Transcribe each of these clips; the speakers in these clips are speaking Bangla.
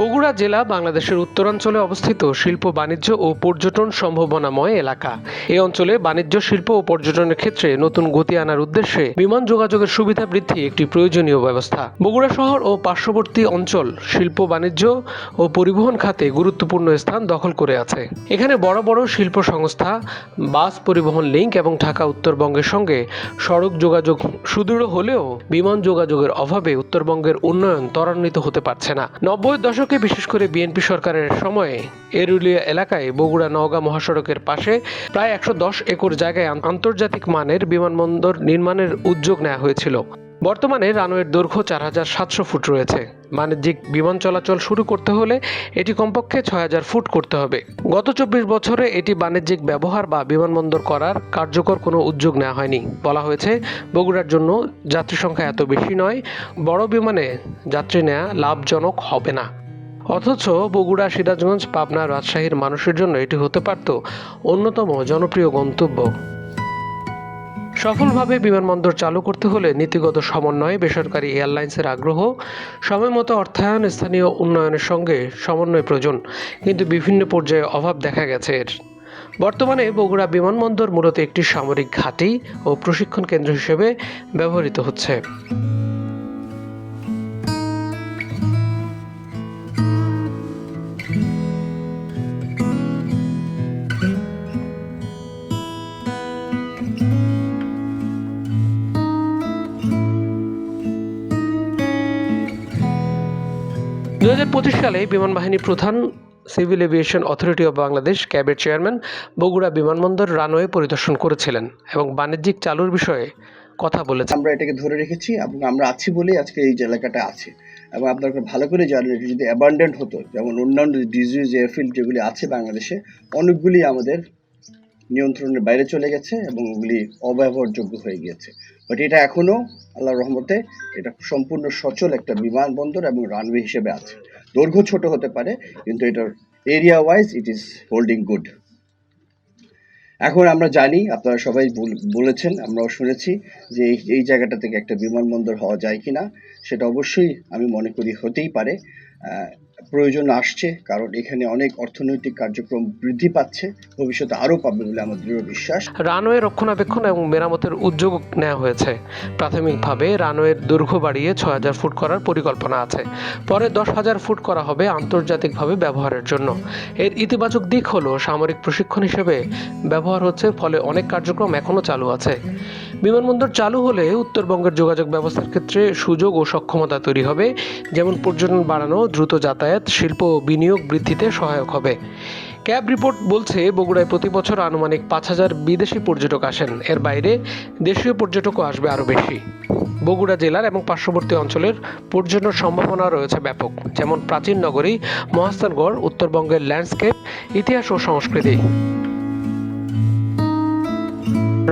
বগুড়া জেলা বাংলাদেশের উত্তরাঞ্চলে অবস্থিত শিল্প বাণিজ্য ও পর্যটন সম্ভাবনাময় এলাকা। এই অঞ্চলে বাণিজ্য, শিল্প ও পর্যটনের ক্ষেত্রে নতুন গতি আনার উদ্দেশ্যে বিমান যোগাযোগের সুবিধা বৃদ্ধি একটি প্রয়োজনীয় ব্যবস্থা। বগুড়া শহর ও পার্শ্ববর্তী অঞ্চল শিল্প বাণিজ্য ও পরিবহন খাতে গুরুত্বপূর্ণ স্থান দখল করে আছে। এখানে বড় বড় শিল্প সংস্থা, বাস পরিবহন লিঙ্ক এবং ঢাকা উত্তরবঙ্গের সঙ্গে সড়ক যোগাযোগ সুদৃঢ় হলেও বিমান যোগাযোগের অভাবে উত্তরবঙ্গের উন্নয়ন ত্বরান্বিত হতে পারছে না। নব্বই দশকে বিশেষ করে বিএনপি সরকারের সময়ে এরুলিয়া এলাকায় বগুড়া নওগাঁ মহাসড়কের পাশে প্রায় একশো দশ একর জায়গায় আন্তর্জাতিক মানের বিমানবন্দর নির্মাণের উদ্যোগ নেওয়া হয়েছিল। বর্তমানে রানওয়ের দৈর্ঘ্য চার হাজার সাতশো ফুট রয়েছে। বাণিজ্যিক বিমান চলাচল শুরু করতে হলে এটি কমপক্ষে ছয় হাজার ফুট করতে হবে। গত চব্বিশ বছরে এটি বাণিজ্যিক ব্যবহার বা বিমানবন্দর করার কার্যকর কোনো উদ্যোগ নেওয়া হয়নি। বলা হয়েছে, বগুড়ার জন্য যাত্রী সংখ্যা এত বেশি নয়, বড় বিমানে যাত্রী নেওয়া লাভজনক হবে না। অথচ বগুড়া, সিরাজগঞ্জ, পাবনা রাজশাহীর মানুষের জন্য এটি হতে পারত অন্যতম জনপ্রিয় গন্তব্য। সফলভাবে বিমানবন্দর চালু করতে হলে নীতিগত সমন্বয় বেসরকারি এয়ারলাইন্সের আগ্রহ সময়মতো অর্থায়ন, স্থানীয় উন্নয়নের সঙ্গে সমন্বয় প্রয়োজন, কিন্তু বিভিন্ন পর্যায়ে অভাব দেখা গেছে এর। বর্তমানে বগুড়া বিমানবন্দর মূলত একটি সামরিক ঘাঁটি ও প্রশিক্ষণ কেন্দ্র হিসেবে ব্যবহৃত হচ্ছে। দু হাজার পঁচিশ সালে বিমান বাহিনী প্রধান civil aviation authority of Bangladesh ক্যাবের চেয়ারম্যান বগুড়া বিমানবন্দর রানওয়ে পরিদর্শন করেছিলেন এবং বাণিজ্যিক চালুর বিষয়ে কথা বলেছেন। আমরা এটাকে ধরে রেখেছি, এবং আমরা আছি বলেই আজকে এই এলাকাটা আছে। এবং আপনারা ভালো করে এটা যদি অ্যাবান্ডেন্ট হতো, যেমন অন্যান্য ডিজিজ এয়ারফিল্ড যেগুলি আছে বাংলাদেশে, অনেকগুলি আমাদের নিয়ন্ত্রণের বাইরে চলে গেছে এবং ওগুলি অব্যবহারযোগ্য হয়ে গিয়েছে। বাট এটা এখনও আল্লাহর রহমতে, এটা সম্পূর্ণ সচল একটা বিমানবন্দর এবং রানওয়ে হিসেবে আছে। দৈর্ঘ্য ছোট হতে পারে, কিন্তু এটার area wise it is holding good এখন আমরা জানি, আপনারা সবাই বল- বলেছেন, আমরাও শুনেছি যে এই জায়গাটা থেকে একটা বিমানবন্দর হওয়া যায় কিনা, সেটা অবশ্যই আমি মনে করি হতেই পারে। প্রয়োজন আসছে, কারণ এখানে অনেক অর্থনৈতিক কার্যক্রম বৃদ্ধি পাচ্ছে, ভবিষ্যতে আরও পাবে বলে আমার দৃঢ় বিশ্বাস। রানওয়ে রক্ষণাবেক্ষণ এবং মেরামতের উদ্যোগ নেওয়া হয়েছে। প্রাথমিকভাবে রানওয়ের দৈর্ঘ্য বাড়িয়ে ছয় হাজার ফুট করার পরিকল্পনা আছে। পরে দশ হাজার ফুট করা হবে আন্তর্জাতিকভাবে ব্যবহারের জন্য। এর ইতিবাচক দিক হলো, সামরিক প্রশিক্ষণ হিসেবে ব্যবহার হচ্ছে, ফলে অনেক কার্যক্রম এখনও চালু আছে। বিমানবন্দর চালু হলে উত্তরবঙ্গের যোগাযোগ ব্যবস্থার ক্ষেত্রে সুযোগ ও সক্ষমতা তৈরি হবে। যেমন পর্যটন বাড়ানো, দ্রুত যাতায়াত শিল্প ও বিনিয়োগ বৃদ্ধিতে সহায়ক হবে। ক্যাব রিপোর্ট বলছে, বগুড়ায় প্রতি বছর আনুমানিক পাঁচ হাজার বিদেশি পর্যটক আসেন। এর বাইরে দেশীয় পর্যটকও আসবে আরও বেশি। বগুড়া জেলার এবং পার্শ্ববর্তী অঞ্চলের পর্যটন সম্ভাবনা রয়েছে ব্যাপক, যেমন প্রাচীন নগরী, মহাস্থানগড়, উত্তরবঙ্গের ল্যান্ডস্কেপ, ইতিহাস ও সংস্কৃতি।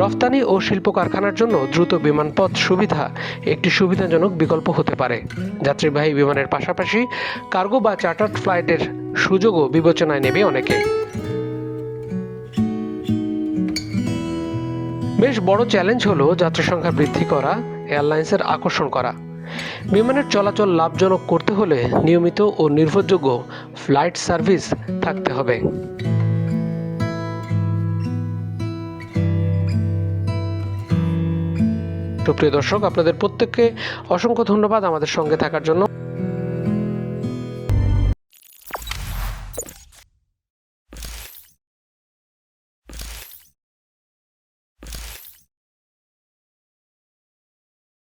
রফতানি ও শিল্প কারখানার জন্য দ্রুত বিমানপথ সুবিধা একটি সুবিধাজনক বিকল্প হতে পারে। যাত্রীবাহী বিমানের পাশাপাশি কার্গো বা চার্টার্ড ফ্লাইটের সুযোগও বিবেচনায় নেবে অনেকে। বেশ বড় চ্যালেঞ্জ হলো যাত্রী সংখ্যা বৃদ্ধি করা, এয়ারলাইন্সের আকর্ষণ করা। বিমানের চলাচল লাভজনক করতে হলে নিয়মিত ও নির্ভরযোগ্য ফ্লাইট সার্ভিস থাকতে হবে। সুপ্রিয় দর্শক আপনাদের প্রত্যেককে অসংখ্য ধন্যবাদ আমাদের সঙ্গে থাকার জন্য।